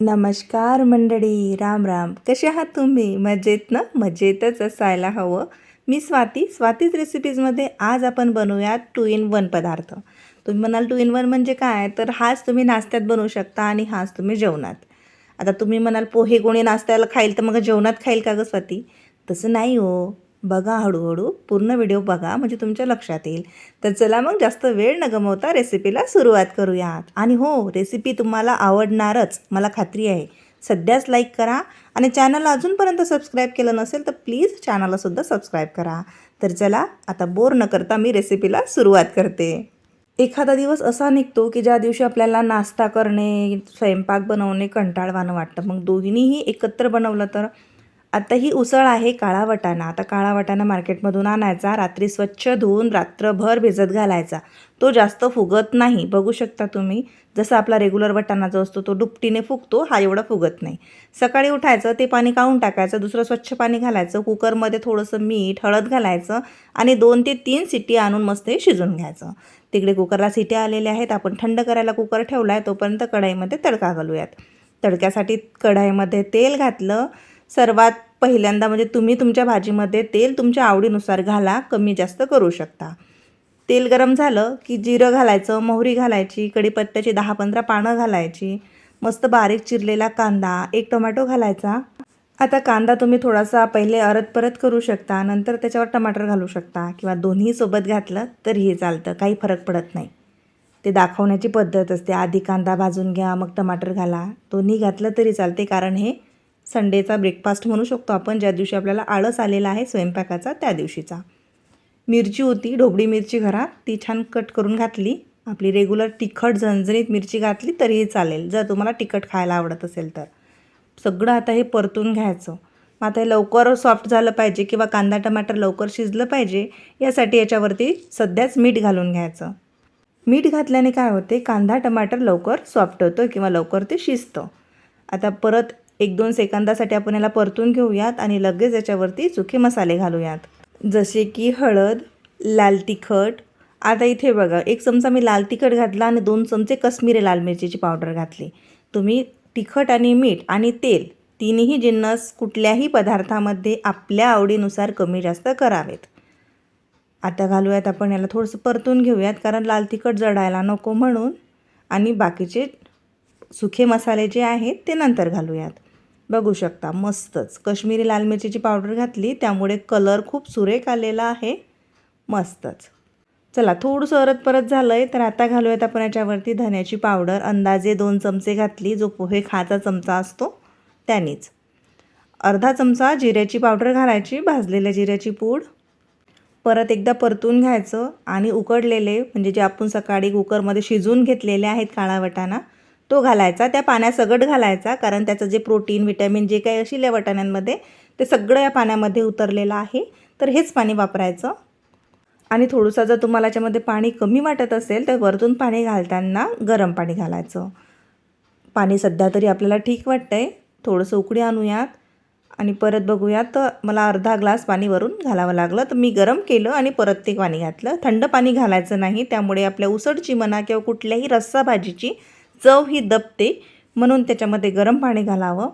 नमस्कार मंडळी राम राम. कसे आहात तुम्ही? मजेत ना? मजेतच असायला हवं. मी स्वाती. स्वातीज रेसिपीजमध्ये आज आपण बनवूयात टू इन वन पदार्थ. तुम्ही म्हणाल टू इन वन म्हणजे काय? तर हाच तुम्ही नाश्त्यात बनवू शकता आणि हाच तुम्ही जेवणात. आता तुम्ही म्हणाल पोहे कोणी नाश्त्याला खाईल तर मग जेवणात खाईल का गं स्वाती? तसं नाही हो. बघा हळूहळू पूर्ण व्हिडिओ बघा म्हणजे तुमच्या लक्षात येईल. तर चला मग जास्त वेळ न गमवता रेसिपीला सुरुवात करूयात. आणि हो रेसिपी तुम्हाला आवडणारच मला खात्री आहे. सध्याच लाईक करा आणि चॅनल अजूनपर्यंत सबस्क्राईब केलं नसेल तर प्लीज चॅनललासुद्धा सबस्क्राईब करा. तर चला आता बोर न करता मी रेसिपीला सुरुवात करते. एखादा दिवस असा निघतो की ज्या दिवशी आपल्याला नाश्ता करणे स्वयंपाक बनवणे कंटाळवाणं वाटतं. मग दोन्हीही एकत्र बनवलं तर? आता ही उसळ आहे काळा वटाणा आता काळा वटाणा मार्केटमधून आणायचा रात्री स्वच्छ धुवून रात्रभर भिजत घालायचा. तो जास्त फुगत नाही. बघू शकता तुम्ही जसं आपला रेग्युलर वटाणा जो असतो तो दुपटीने फुगतो हा एवढा फुगत नाही. सकाळी उठायचं ते पाणी काढून टाकायचं दुसरं स्वच्छ पाणी घालायचं कुकरमध्ये थोडंसं मीठ हळद घालायचं आणि दोन ते तीन सिटी आणून मस्त हे शिजून घ्यायचं. तिकडे कुकरला सिट्या आलेल्या आहेत आपण थंड करायला कुकर ठेवला आहे तोपर्यंत कढाईमध्ये तडका घालूयात. तडक्यासाठी कढाईमध्ये तेल घातलं सर्वात पहिल्यांदा म्हणजे तुम्ही तुमच्या भाजीमध्ये तेल तुमच्या आवडीनुसार घाला कमी जास्त करू शकता. तेल गरम झालं की जिरं घालायचं मोहरी घालायची कढीपत्त्याची दहा पंधरा पानं घालायची मस्त बारीक चिरलेला कांदा एक टोमॅटो घालायचा. आता कांदा तुम्ही थोडासा पहिले अरत परत करू शकता नंतर त्याच्यावर टमाटर घालू शकता किंवा दोन्ही सोबत घातलं तरीही चालतं काही फरक पडत नाही. ते दाखवण्याची पद्धत असते आधी कांदा भाजून घ्या मग टमाटर घाला दोन्ही घातलं तरी चालते कारण हे संडेचा ब्रेकफास्ट म्हणू शकतो आपण ज्या दिवशी आपल्याला आळस आलेला आहे स्वयंपाकाचा त्या दिवशीचा. मिरची होती ढोबळी मिरची घरात ती छान कट करून घातली. आपली रेग्युलर तिखट झणझणीत मिरची घातली तरीही चालेल. जर तुम्हाला तिखट खायला आवडत असेल तर. सगळं आता हे परतून घ्यायचं. मग आता हे लवकर सॉफ्ट झालं पाहिजे किंवा कांदा टमाटर लवकर शिजलं पाहिजे यासाठी याच्यावरती सध्याच मीठ घालून घ्यायचं. मीठ घातल्याने काय होते? कांदा टमाटर लवकर सॉफ्ट होतं किंवा लवकर ते शिजतं. आता परत एक दोन सेकंदासाठी आपण याला परतून घेऊयात आणि लगेच याच्यावरती सुखे मसाले घालूयात. जसे की हळद लाल तिखट. आता इथे बघा एक चमचा मी लाल तिखट घातला आणि दोन चमचे कश्मीरी लाल मिरचीची पावडर घातली. तुम्ही तिखट आणि मीठ आणि तेल तिन्ही जिन्नस कुठल्याही पदार्थामध्ये आपल्या आवडीनुसार कमी जास्त करावेत. आता घालूयात आपण याला थोडंसं परतून घेऊयात कारण लाल तिखट जडायला नको म्हणून. आणि बाकीचे सुखे मसाले जे आहेत ते नंतर घालूयात. बघू शकता मस्तच. कश्मीरी लाल मिरचीची पावडर घातली त्यामुळे कलर खूप सुरेख आलेला आहे. मस्तच. चला थोडंसं अरत परत झालं आहे तर आता घालूयात आपण याच्यावरती धन्याची पावडर. अंदाजे दोन चमचे घातली जो पोहे खाचा चमचा असतो त्यानेच. अर्धा चमचा जिऱ्याची पावडर घालायची भाजलेल्या जिऱ्याची पूड. परत एकदा परतून घ्यायचं आणि उकडलेले म्हणजे जे आपण सकाळी कुकरमध्ये शिजवून घेतलेले आहेत काळा वटाणा तो घालायचा त्या पाण्यासगट घालायचा कारण त्याचं जे प्रोटीन विटॅमिन जे काही असेल या वाटाण्यांमध्ये ते सगळं या पाण्यामध्ये उतरलेलं आहे. तर हेच पाणी वापरायचं. आणि थोडंसं जर तुम्हाला याच्यामध्ये पाणी कमी वाटत असेल तर वरतून पाणी घालताना गरम पाणी घालायचं. पाणी सध्या तरी आपल्याला ठीक वाटतं आहे थोडंसं उकडी आणूयात. आणि परत बघूयात तर मला अर्धा ग्लास पाणी वरून घालावं लागलं. तर मी गरम केलं आणि परत ते पाणी घातलं. थंड पाणी घालायचं नाही. त्यामुळे आपल्या उसळची म्हणा किंवा कुठल्याही रस्सा भाजीची चव ही दबते. म्हणून त्याच्यामध्ये गरम पाणी घालावं.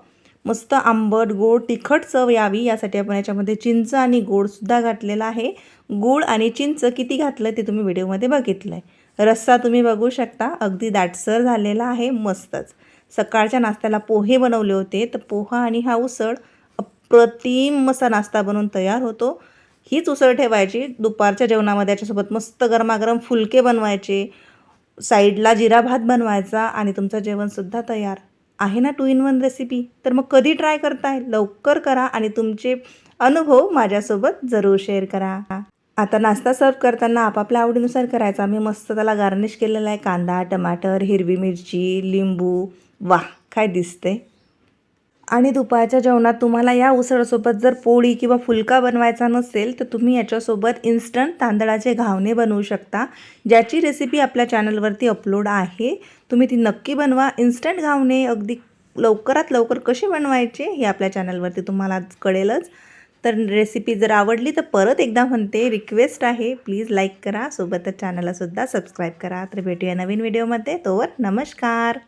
मस्त आंबट गोड तिखट चव यावी. यासाठी आपण याच्यामध्ये चिंच आणि गोडसुद्धा घातलेला आहे. गूळ आणि चिंच किती घातलं ते तुम्ही व्हिडिओमध्ये बघितलं आहे रस्सा तुम्ही बघू शकता. अगदी दाटसर झालेला आहे. मस्तच. सकाळच्या नाश्त्याला पोहे बनवले होते. तर पोहा आणि हा उसळ अप्रतिम असा नाश्ता बनवून तयार होतो. हीच उसळ ठेवायची. दुपारच्या जेवणामध्ये याच्यासोबत मस्त गरमागरम फुलके बनवायचे. साईडला जिरा भात बनवायचा आणि तुमचं जेवणसुद्धा तयार. आहे ना टू इन वन रेसिपी? तर मग कधी ट्राय करताय? लवकर करा आणि तुमचे अनुभव माझ्यासोबत जरूर शेअर करा. आता नाश्ता सर्व करताना आपापल्या आवडीनुसार करायचा. मी मस्त त्याला गार्निश केलेला आहे. कांदा टमाटर हिरवी मिरची लिंबू. वा काय दिसते आणि दुपारच्या जेवणात तुम्हाला या उसळसोबत जर पोळी किंवा फुलका बनवायचा नसेल तर तुम्ही याच्यासोबत इन्स्टंट तांदळाचे घावणे बनवू शकता ज्याची रेसिपी आपल्या चॅनलवरती अपलोड आहे. तुम्ही ती नक्की बनवा. इन्स्टंट घावणे अगदी लवकरात लवकर कसे बनवायचे हे आपल्या चॅनलवरती तुम्हाला कळेलच. तर रेसिपी जर आवडली तर परत एकदा म्हणते रिक्वेस्ट आहे. प्लीज लाईक करा. सोबतच चॅनललासुद्धा सबस्क्राईब करा. तर भेटूया नवीन व्हिडिओमध्ये तोवर नमस्कार.